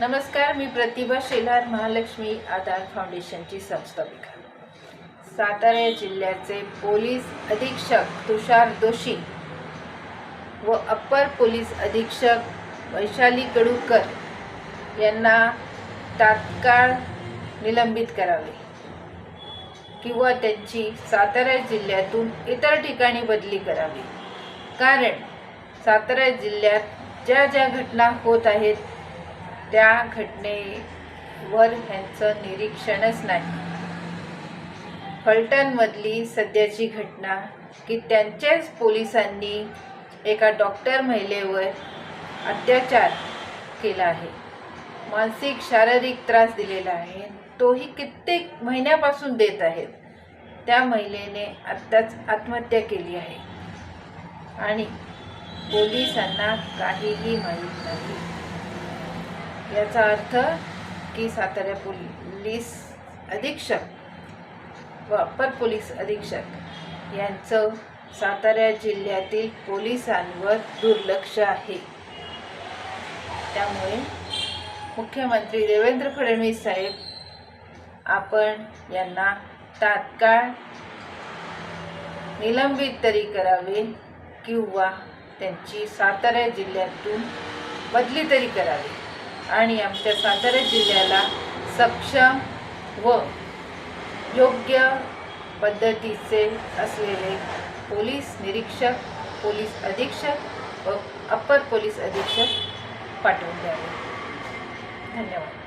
नमस्कार मी प्रतिभा शेलार महालक्ष्मी आधार फाउंडेशनची संस्थापिका. सातारा जिल्ह्याचे पोलीस अधीक्षक तुषार दोशी व अप्पर पोलीस अधीक्षक वैशाली कडूकर यांना तात्काळ निलंबित करावे किंवा त्यांची सातारा जिल्ह्यातून इतर ठिकाणी बदली करावी. कारण सातारा जिल्ह्यात ज्या ज्या घटना होत आहेत त्या घटनेवर ह्यांचं निरीक्षणच नाही. फलटणमधली सध्याची घटना की त्यांच्याच पोलिसांनी एका डॉक्टर महिलेवर अत्याचार केला आहे. मानसिक शारीरिक त्रास दिलेला आहे. तोही कित्येक महिन्यापासून देत आहेत. त्या महिलेने आत्ताच आत्महत्या केली आहे. आणि पोलिसांना काहीही माहीत नाही. याचा अर्थ की सातारा पोलीस अधीक्षक व अप्पर पोलीस अधीक्षक यांचं सातारा जिल्ह्यातील पोलिसांवर दुर्लक्ष आहे. त्यामुळे मुख्यमंत्री देवेंद्र फडणवीस साहेब आपण यांना तात्काळ निलंबित तरी करावे किंवा त्यांची सातारा जिल्ह्यातून बदली तरी करावी. आणि आमच्या सातारा जिल्ह्याला सक्षम व योग्य पद्धतीचे असलेले पोलीस निरीक्षक पोलीस अधीक्षक व अप्पर पोलीस अधीक्षक पाठवून द्यावे. धन्यवाद.